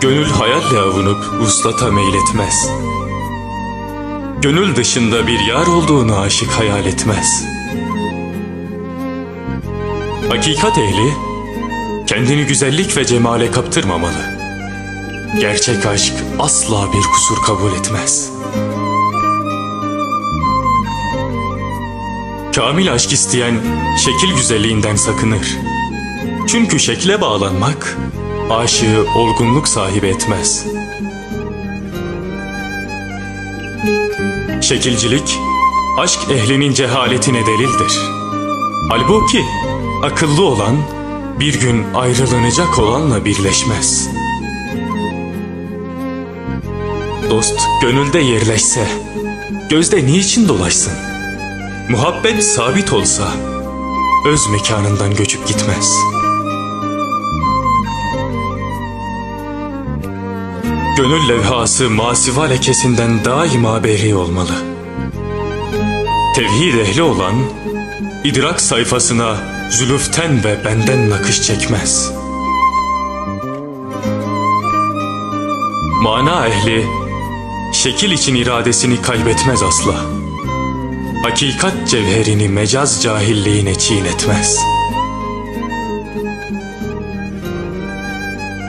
Gönül hayalle avunup uslata meyletmez. Gönül dışında bir yar olduğunu aşık hayal etmez. Hakikat ehli kendini güzellik ve cemale kaptırmamalı. Gerçek aşk asla bir kusur kabul etmez. Kamil aşk isteyen şekil güzelliğinden sakınır. Çünkü şekle bağlanmak aşığı olgunluk sahibi etmez. Şekilcilik aşk ehlinin cehaletine delildir. Halbuki akıllı olan bir gün ayrılınacak olanla birleşmez. Dost gönülde yerleşse, gözde niçin dolaşsın? Muhabbet sabit olsa, öz mekanından göçüp gitmez. Gönül levhası masiva lekesinden daima beri olmalı. Tevhid ehli olan, idrak sayfasına zülüften ve benden nakış çekmez. Mana ehli, şekil için iradesini kaybetmez asla. Hakikat cevherini mecaz cahilliğine çiğnetmez.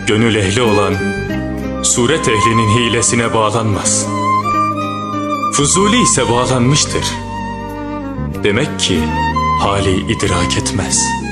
Gönül ehli olan, suret ehlinin hilesine bağlanmaz. Fuzuli ise bağlanmıştır. Demek ki hali idrak etmez.''